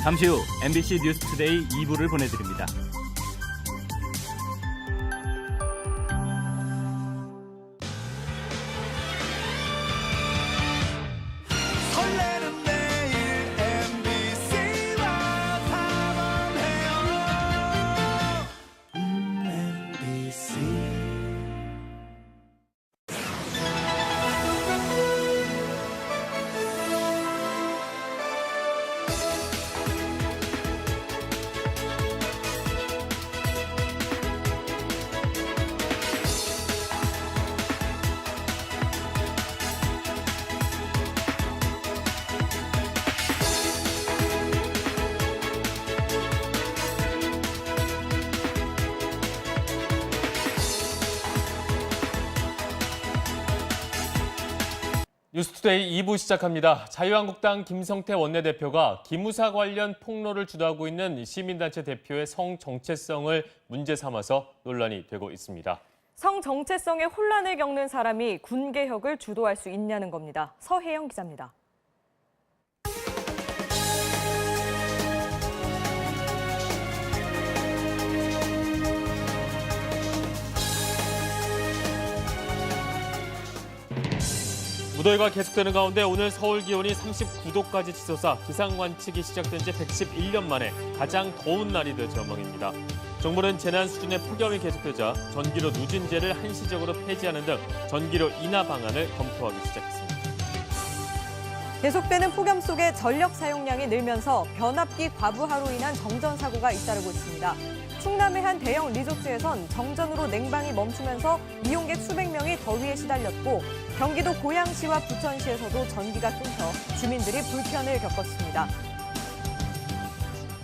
잠시 후 MBC 뉴스투데이 2부를 보내드립니다. 뉴스투데이 2부 시작합니다. 자유한국당 김성태 원내대표가 기무사 관련 폭로를 주도하고 있는 시민단체 대표의 성 정체성을 문제 삼아서 논란이 되고 있습니다. 성 정체성에 혼란을 겪는 사람이 군 개혁을 주도할 수 있냐는 겁니다. 서혜영 기자입니다. 무더위가 계속되는 가운데 오늘 서울 기온이 39도까지 치솟아 기상 관측이 시작된 지 111년 만에 가장 더운 날이 될 전망입니다. 정부는 재난 수준의 폭염이 계속되자 전기료 누진제를 한시적으로 폐지하는 등 전기료 인하 방안을 검토하기 시작했습니다. 계속되는 폭염 속에 전력 사용량이 늘면서 변압기 과부하로 인한 정전 사고가 잇따르고 있습니다. 충남의 한 대형 리조트에선 정전으로 냉방이 멈추면서 이용객 수백 명이 더위에 시달렸고 경기도 고양시와 부천시에서도 전기가 끊겨 주민들이 불편을 겪었습니다.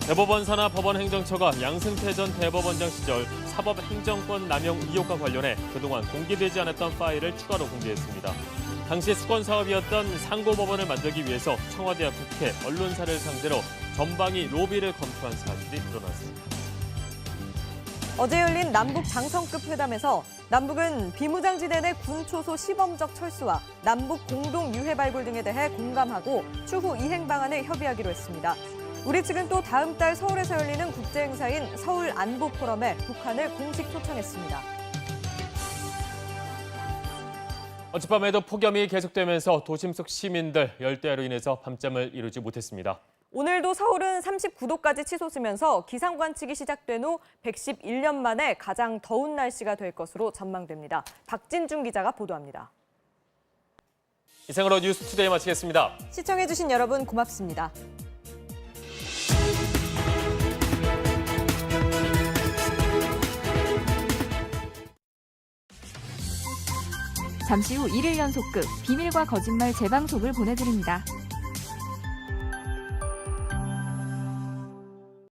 대법원 산하 법원 행정처가 양승태 전 대법원장 시절 사법 행정권 남용 의혹과 관련해 그동안 공개되지 않았던 파일을 추가로 공개했습니다. 당시 수건 사업이었던 상고법원을 만들기 위해서 청와대와 국회, 언론사를 상대로 전방위 로비를 검토한 사실이 드러났습니다. 어제 열린 남북 장성급 회담에서 남북은 비무장지대 내 군초소 시범적 철수와 남북 공동 유해 발굴 등에 대해 공감하고 추후 이행 방안을 협의하기로 했습니다. 우리 측은 또 다음 달 서울에서 열리는 국제 행사인 서울 안보 포럼에 북한을 공식 초청했습니다. 어젯밤에도 폭염이 계속되면서 도심 속 시민들 열대야로 인해서 밤잠을 이루지 못했습니다. 오늘도 서울은 39도까지 치솟으면서 기상 관측이 시작된 후 111년 만에 가장 더운 날씨가 될 것으로 전망됩니다. 박진중 기자가 보도합니다. 이상으로 뉴스투데이 마치겠습니다. 시청해주신 여러분 고맙습니다. 잠시 후 1일 연속극 비밀과 거짓말 재방송을 보내드립니다.